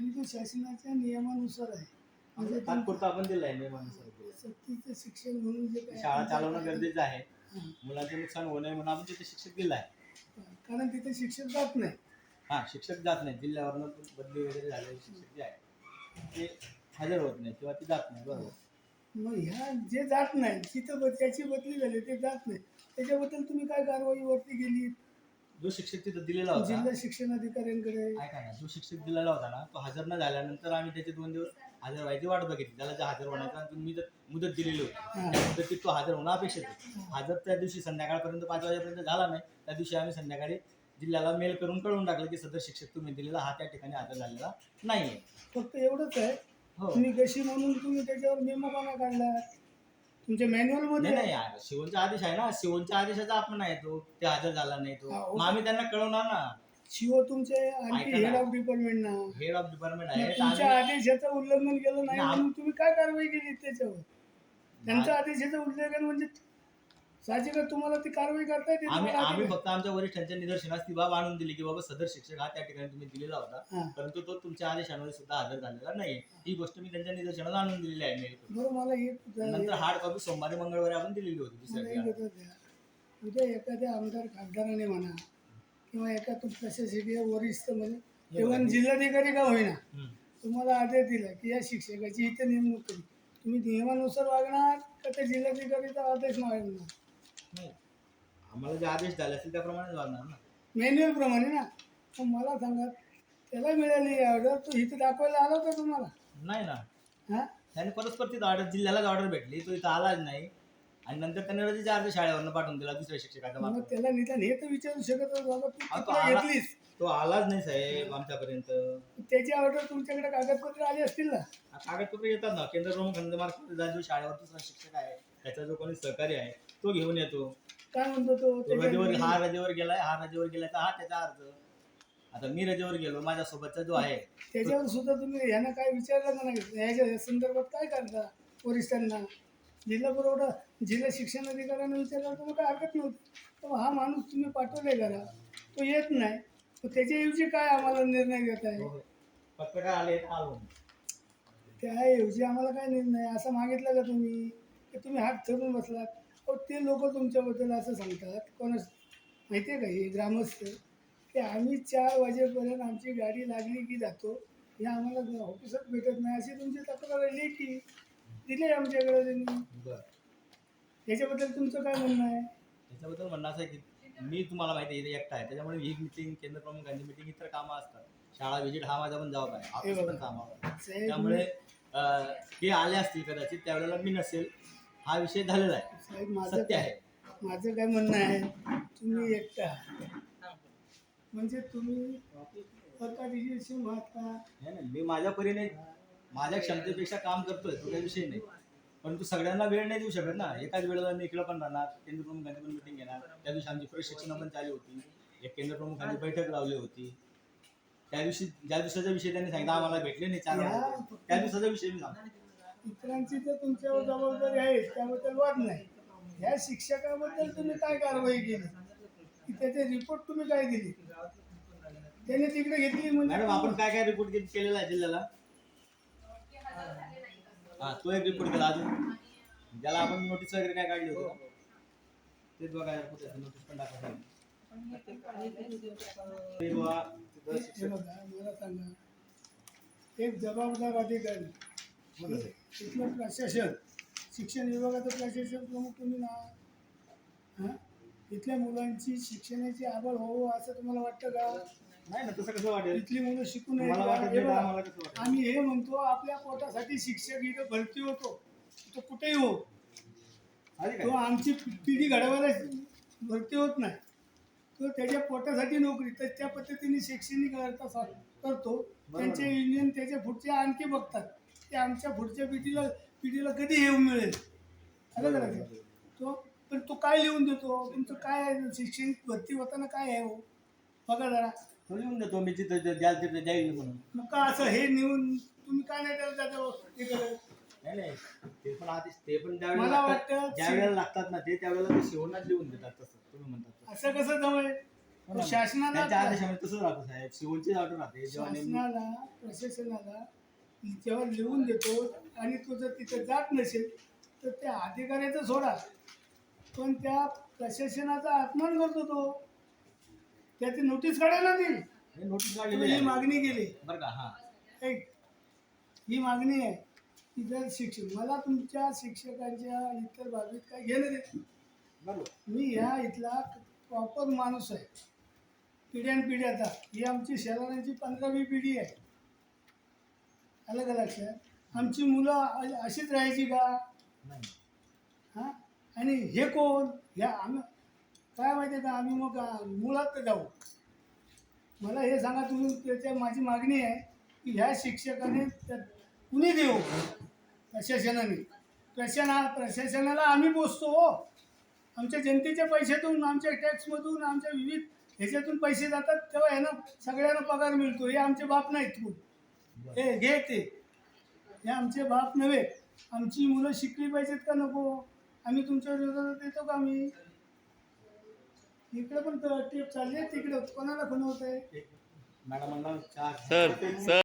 आणि तो शासनाच्या नियमानुसार आहे. म्हणजे तात्पुरता आपण दिलाय नियमानुसार दिलाय. सक्तीचं शिक्षण म्हणून जे काय शाळा चालवणं गरजेचं आहे. हां. मुलांचे नुकसान होऊ नये म्हणून आपण तिथे शिक्षक दिलाय कारण तिथे शिक्षक जात नाही. हा शिक्षक जात नाही. जिल्ह्यावरनं बदली वगैरे झालेले शिक्षक जे आहे ते हजर होत नाही किंवा ते जात नाही. बरोबर. मग ह्या जे जात नाही जिथं ब- त्याची बदली झाली ते जात नाही. त्याच्याबद्दल तुम्ही काय कारवाई वरती गेली? जो शिक्षक तिथं दिलेला होता जिल्हा शिक्षण अधिकाऱ्यांकडे. ऐका ना जो शिक्षक दिलेला होता ना तो हजर न झाल्यानंतर आम्ही त्याचे दोन दिवस हजर व्हायची वाट बघितली. त्याला जे हजर होण्याचा मी जर मुदत दिलेली होती. त्या मुदतीत तो हजर होणं अपेक्षित आहे हजर त्या दिवशी संध्याकाळपर्यंत पाच वाजेपर्यंत झाला नाही. त्या दिवशी आम्ही संध्याकाळी जिल्ह्याला मेल करून कळवून टाकलं की सदर शिक्षक तुम्ही दिलेला हा त्या ठिकाणी हजर झालेला नाही फक्त एवढंच आहे. हो. तुम्ही कशी म्हणून तुम्ही त्याच्यावर मेमोबाना काढला? तुमच्या मॅन्युअल नाही मध्ये? नाही यार, शिवनचा आदेश आहे ना. शिवनच्या आदेशाचा आपण आहे तो ते हजर झाला नाही तो. हा. मग आम्ही त्यांना कळवणार ना. शिव तुमचे आणखी ऐका ना. हेड ऑफ डिपार्टमेंट ना. हेड ऑफ डिपार्टमेंट आहे. तुमच्या आदेशाचं उल्लंघन केलं नाही नाही, म्हणून तुम्ही काय कारवाई केली त्याच्यावर? त्यांच्या आदेशाचं उल्लंघन म्हणजे साहजिकच तुम्हाला ती कारवाई करता येते आम्ही तुम्हाला आम्ही अधिकार- फक्त आमच्या वरिष्ठांच्या निदर्शनास ती बाब आणून दिली की बाबा सदर शिक्षक हा त्या ठिकाणी तुम्ही दिलेला होता. परंतु तो तुमच्या आदेशामध्ये सुद्धा हजर झालेला नाही ही गोष्ट मी त्यांच्या निदर्शनास आणून दिलेली आहे. बरं मला नंतर हार्ड कॉपी सोमवारी मंगळवारी आपण दिलेली होती दिवशी. द्या उद्या एखाद्या आमदार खासदाराने म्हणा किंवा एका प्रशासकीय वरिष्ठ म्हणजे इव्हन जिल्हाधिकारी का होईना हम्म. तुम्हाला आदेश दिला की या शिक्षकाची इथे नेमणूक केली तुम्ही नियमानुसार वागणार का त्या जिल्हाधिकारीचा आदेश मागणार नाही. आम्हाला जे आदेश झाले असतील त्याप्रमाणे वागणार ना. मॅन्युअल प्रमाणे ना. मग मला सांगा त्याला मिळाली ऑर्डर तो इथे दाखवायला आला होता तुम्हाला? नाही ना. हा? त्याने परस्पर तिथं ऑर्डर जिल्ह्यालाच ऑर्डर भेटली तो इथं आलाच नाही. आणि नंतर त्याने रजेचा अर्ज शाळेवरनं पाठवून दिला दुसऱ्या शिक्षकाचा मग मार्फत. त्याला निदान हे तर विचारू शकत होता, बाबा तू तो तिकडे आला- घेतलीस. तो आलाच नाही साहेब आमच्यापर्यंत. त्याची ऑर्डर तुमच्याकडे कागदपत्र आली असतील ना? कागदपत्र येतात ना. केंद्र प्रमुख मार्फत जो शाळेवर दुसरा शिक्षक आहे. त्याचा जो कोणी सहकारी आहे तो घेऊन येतो. काय म्हणतो तो? रजेवर हा रजेवर गेलाय हा रजेवर गेलाय तर हा त्याचा अर्ज आता मी रजेवर गेलो माझ्या सोबतचा जो आहे. त्याच्यावर सुद्धा तुम्ही ह्यांना काय विचारलं का नाही? ह्याच्या संदर्भात काय करता वरिष्ठांना जिल्हा पुरवठा जिल्हा शिक्षण अधिकाऱ्यांना विचारलं तर मग काय हरकत नव्हती. तर हा माणूस तुम्ही पाठवले करा तो येत नाही. तर त्याच्याऐवजी काय आम्हाला निर्णय घेत आहे? पत्रकार आले आलो. त्याऐवजी आम्हाला काय निर्णय? असं मागितलं का तुम्ही? की तुम्ही हात धरून बसलात? अहो ते लोक तुमच्याबद्दल असं सांगतात कोणाच माहिती आहे का हे ग्रामस्थ? की आम्ही चार वाजेपर्यंत आमची गाडी लागली की जातो हे आम्हाला ऑफिसात भेटत नाही अशी तुमची तक्रार आली की दिली आमच्याकडे त्यांनी. बरं. याच्याबद्दल तुमचं काय म्हणणं आहे? त्याच्याबद्दल म्हणणं असं आहे की मी तुम्हाला माहिती आहे इथे एकटा आहे. त्याच्यामुळे ही मिटिंग केंद्र प्रमुखांची मिटिंग इतर कामं असतात. शाळा व्हिजिट हा माझा पण जबाब आहे. ऑफिस पण कामावर. त्यामुळे ते आले असतील कदाचित त्यावेळेला मी नसेल. हा विषय झालेला आहे. साहेब माझं सत्य आहे. माझं काय म्हणणं आहे? तुम्ही एकटा आहात. म्हणजे तुम्ही नाही मी माझ्या परीने माझ्या क्षमतेपेक्षा काम करतोय तो काही विषय नाही. परंतु सगळ्यांना वेळ नाही देऊ शकत ना. एकाच वेळेला मी इकडे पण राहणार केंद्र प्रमुखांची पण मिटिंग घेणार. त्या दिवशी आमची प्रशिक्षण पण चालू होती. एक केंद्र प्रमुखांची बैठक लावली होती. त्या दिवशी ज्या दिवसाचा विषय त्यांनी सांगितला आम्हाला भेटले नाही चार वाजता. त्या दिवसाचा विषय मी सांगतो. इतरांची तर तुमच्यावर जबाबदारी आहे त्याबद्दल वाद नाही. ह्या शिक्षकाबद्दल तुम्ही काय कारवाई केली? की त्याचे रिपोर्ट तुम्ही काय दिली? त्याने तिकडे घेतली म्हणजे मॅडम आपण काय काय रिपोर्ट केलेला आहे जिल्ह्याला? हा तो एक रिपोर्ट केला अजून. ज्याला आपण नोटीस वगैरे काय काढली होती? तेच बघा नोटीस पण टाका ते बुवा, तिथं शिक्षक- बघा मला सांगा. एक जबाबदार अधिकारी इथलं प्रशासन. शिक्षण विभागाचं प्रशासन प्रमुख तुम्ही ना? हां? इथल्या मुलांची शिक्षणाची आवड व्हावं असं तुम्हाला वाटतं का? नाही ना तसं कसं वाटेल? इथली मुलं शिकून मला वाटत नाही, आम्हाला कसं वाटेल? आम्ही हे म्हणतो आपल्या पोटासाठी शिक्षक इथं भरती होतो. तो कुठेही हो? आली तो काय? आमची पिढी घडवायला भरती होत नाही. तो त्याच्या पोटासाठी नोकरी तर त्या पद्धतीने शैक्षणिक करता सा- करतो. त्यांचे युनियन त्याच्या पुढचे आणखी बघतात. ते आमच्या पुढच्या पिढीला पिढीला कधी येऊन मिळेल? आलं का लक्षात? तो पण तो काय लिहून देतो? तुमचं काय आहे? शैक्षणिक भरती होताना काय आहे हो? बघा जरा. तो लिहून देतो मी जिथं जे- द्याल तिथं जाईल म्हणून. मग का असं हे नेऊन तुम्ही काय नाही त्याला त्याचं हे? करत? नाही नाही. ते पण आधी ते पण मला वाटतं ज्या वेळेला लागतात ना ते त्यावेळेला ते शिवणात लिहून देतात तसं. तुम्ही म्हणतात तसं. असं कसं जवळ हो ना. शासनाला त्यांच्या आदेशामध्ये तसंच राहतं साहेब. सिव्हिलचीच ऑर्डर राहते. जेव्हा नेमणूक शासनाला प्रशासनाला जेव्हा लिहून देतो आणि तो जर तिथे जात नसेल तर त्या अधिकाऱ्याचं सोडा. पण त्या प्रशासनाचा अपमान करतो तो. त्याची नोटीस काढायला देईल हे नोटीस ही काढलेली आहे. मागणी केली. बरं का हा. एक ही मागणी आहे की जर शिक्षक मला तुमच्या शिक्षकांच्या इतर बाबतीत काय घेणं नाही. बरोबर. मी ह्या इथला प्रॉपर माणूस आहे. पिढ्यान पिढ्याचा ही आमची शहरांची पंधरावी पिढी आहे. आलं का लक्षात आमची मुलं अशीच राहायची का? नाही. हां? आणि हे कोण? ह्या आम्ही काय माहिती आहे का आम्ही मग मुळात जाऊ. मला हे सांगा तुम्ही त्याच्या माझी मागणी आहे की ह्या शिक्षकाने कुणी देऊ? प्रशासनाने. प्रशासना प्रशासनाला आम्ही पोचतो हो. आमच्या जनतेच्या पैशातून आमच्या टॅक्समधून आमच्या विविध ह्याच्यातून पैसे जातात तेव्हा ह्यांना सगळ्यांना पगार मिळतो. हे आमचे बाप नाहीत कोण. हे घे ते. हे आमचे बाप नव्हे. आमची मुलं शिकली पाहिजेत का नको? आम्ही तुमच्या विरोधात येतो का आम्ही? इकडे पण टेप चालली आहे तिकडे कोणाला खुणवत आहे मॅडमांना सर सर.